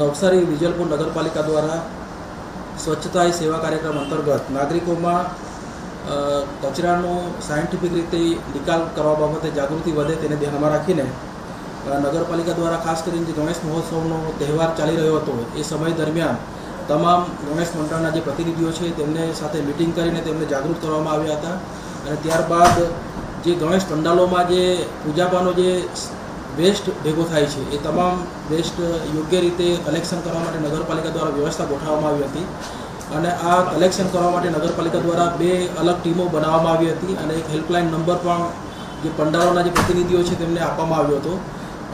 નવસારી વિજલપુર નગરપાલિકા દ્વારા સ્વચ્છતા એ સેવા કાર્યક્રમ અંતર્ગત નાગરિકોમાં કચરાનો સાયન્ટિફિક રીતે નિકાલ કરવા બાબતે જાગૃતિ વધે તેને ધ્યાનમાં રાખીને નગરપાલિકા દ્વારા ખાસ કરીને જે ગણેશ મહોત્સવનો તહેવાર ચાલી રહ્યો હતો, એ સમય દરમિયાન તમામ ગણેશ મંડળના જે પ્રતિનિધિઓ છે તેમને સાથે મિટિંગ કરીને તેમને જાગૃત કરવામાં આવ્યા હતા. અને ત્યારબાદ જે ગણેશ પંડાલોમાં જે પૂજાપાનો જે વેસ્ટ ભેગો થાય છે. એ તમામ વેસ્ટ યોગ્ય રીતે કલેક્શન કરવા માટે નગરપાલિકા દ્વારા વ્યવસ્થા ગોઠવવામાં આવી હતી. અને આ કલેક્શન કરવા માટે નગરપાલિકા દ્વારા બે અલગ ટીમો બનાવવામાં આવી હતી અને એક હેલ્પલાઇન નંબર પણ જે પંડાળોના જે પ્રતિનિધિઓ છે તેમને આપવામાં આવ્યો હતો.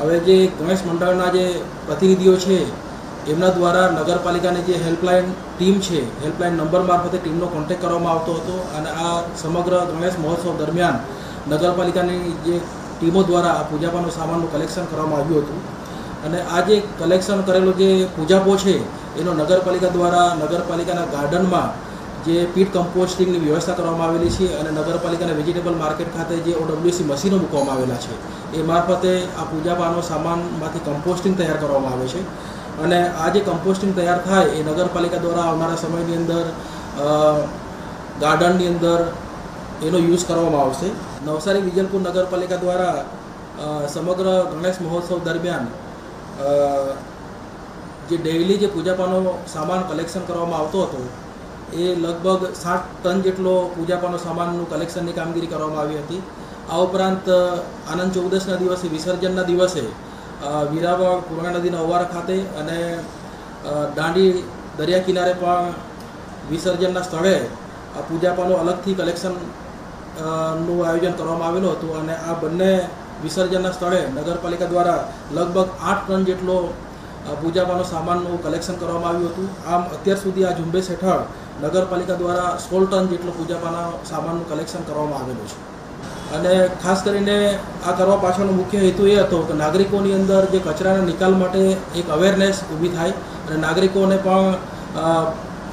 હવે જે ગણેશ મંડળના જે પ્રતિનિધિઓ છે, એમના દ્વારા નગરપાલિકાની જે હેલ્પલાઇન ટીમ છે હેલ્પલાઇન નંબર મારફતે ટીમનો કોન્ટેક્ટ કરવામાં આવતો હતો. અને આ સમગ્ર ગણેશ મહોત્સવ દરમિયાન નગરપાલિકાની જે ટીમો દ્વારા આ પૂજાપાનો સામાનનું કલેક્શન કરવામાં આવ્યું હતું. અને આ જે કલેક્શન કરેલો જે પૂજાપો છે, એનો નગરપાલિકા દ્વારા નગરપાલિકાના ગાર્ડનમાં જે પીટ કમ્પોસ્ટિંગની વ્યવસ્થા કરવામાં આવેલી છે અને નગરપાલિકાના વેજીટેબલ માર્કેટ ખાતે જે ઓડબ્લ્યુસી મશીનો મૂકવામાં આવેલા છે, એ મારફતે આ પૂજાપાનો સામાનમાંથી કમ્પોસ્ટિંગ તૈયાર કરવામાં આવે છે. અને આ જે કમ્પોસ્ટિંગ તૈયાર થાય, એ નગરપાલિકા દ્વારા આવનારા સમયની અંદર ગાર્ડનની અંદર એનો યુઝ કરવામાં આવશે. નવસારી વિજલપુર નગરપાલિકા દ્વારા સમગ્ર ગણેશ મહોત્સવ દરમિયાન જે ડેઇલી જે પૂજાપાનો સામાન કલેક્શન કરવામાં આવતો હતો, એ લગભગ સાત ટન જેટલો પૂજાપાનો સામાનનું કલેક્શનની કામગીરી કરવામાં આવી હતી. આ ઉપરાંત આનંદ ચૌદશના દિવસે, વિસર્જનના દિવસે વીરાવળ પૂર્ણા નદીના ઓવારા ખાતે અને દાંડી દરિયા કિનારે પણ વિસર્જનના સ્થળે પૂજાપાનું અલગથી કલેક્શન નું આયોજન કરવામાં આવેલું હતું અને આ બંને વિસર્જનના સ્થળે નગરપાલિકા દ્વારા લગભગ આઠ ટન જેટલો પૂજામાંનો સામાનનું કલેક્શન કરવામાં આવ્યું હતું. આમ અત્યાર સુધી આ ઝુંબેશ હેઠળ નગરપાલિકા દ્વારા સોળ ટન જેટલો પૂજાપાના સામાનનું કલેક્શન કરવામાં આવેલું છે. અને ખાસ કરીને આ કરવા પાછળનો મુખ્ય હેતુ એ હતો કે નાગરિકોની અંદર જે કચરાના નિકાલ માટે એક અવેરનેસ ઊભી થાય અને નાગરિકોને પણ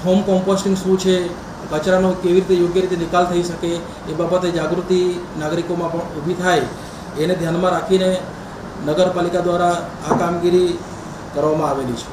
હોમ કોમ્પોસ્ટિંગ શું છે કચરાનો કેવી રીતે યોગ્ય રીતે નિકાલ થઈ શકે એ બાબતે જાગૃતિ નાગરિકોમાં પણ ઊભી થાય, એને ધ્યાનમાં રાખીને નગરપાલિકા દ્વારા આ કામગીરી કરવામાં આવેલી છે.